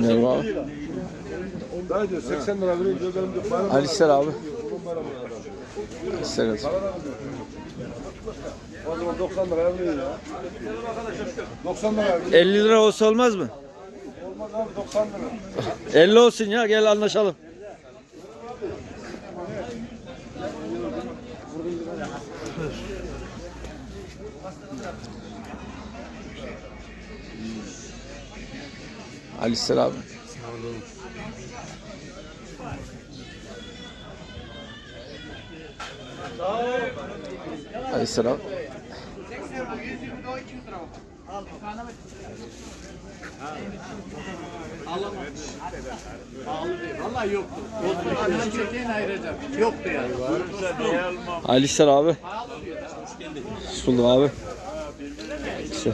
Merhaba abi. Daha diyor 80 lira vereyim diyor benim diyor. Ali İster abi. İster olsun. O zaman 90 lira vereyim ya. 90 lira vereyim. 50 lira olsa olmaz mı? Olmaz abi 90 lira. 50 olsun ya gel anlaşalım. İster abi. Vallahi yoktu. Annem çekeyim ayıracağım. Yoktu yani. Ali İster abi. Bulduk abi. İşte.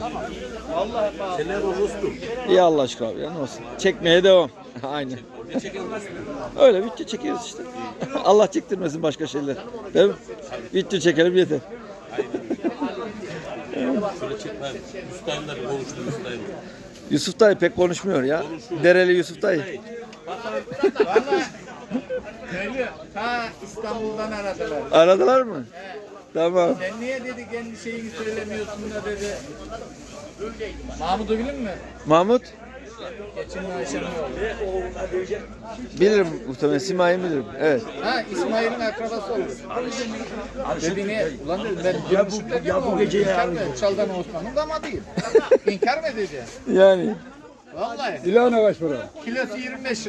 İyi Allah aşkına abi ya ne olsun. Çekmeye devam. Aynen. Öyle video çekiyoruz işte. Allah çektirmesin başka şeyler. Değil mi? Video çekelim yeter. Yusuf dayı pek konuşmuyor ya. Dereli Yusuf dayı. Öyle. Ta İstanbul'dan aradılar. Aradılar mı? Tamam. Sen niye dedi kendi şeyini söylemiyorsun da dedi. Mahmut'u bilin mi? Mahmut? Ayşe'nin oğlu. Bilirim muhtemelen Simay'ı bilirim. Evet. Ha İsmail'in akrabası olur. Dedi niye? Ulan dedim ben ya bu, ya bu gece ya. Çaldan Osman'ın damadıyım. İnkar mı dedi? Yani. Vallahi. İlana kaç para? Kilosu 25 lira.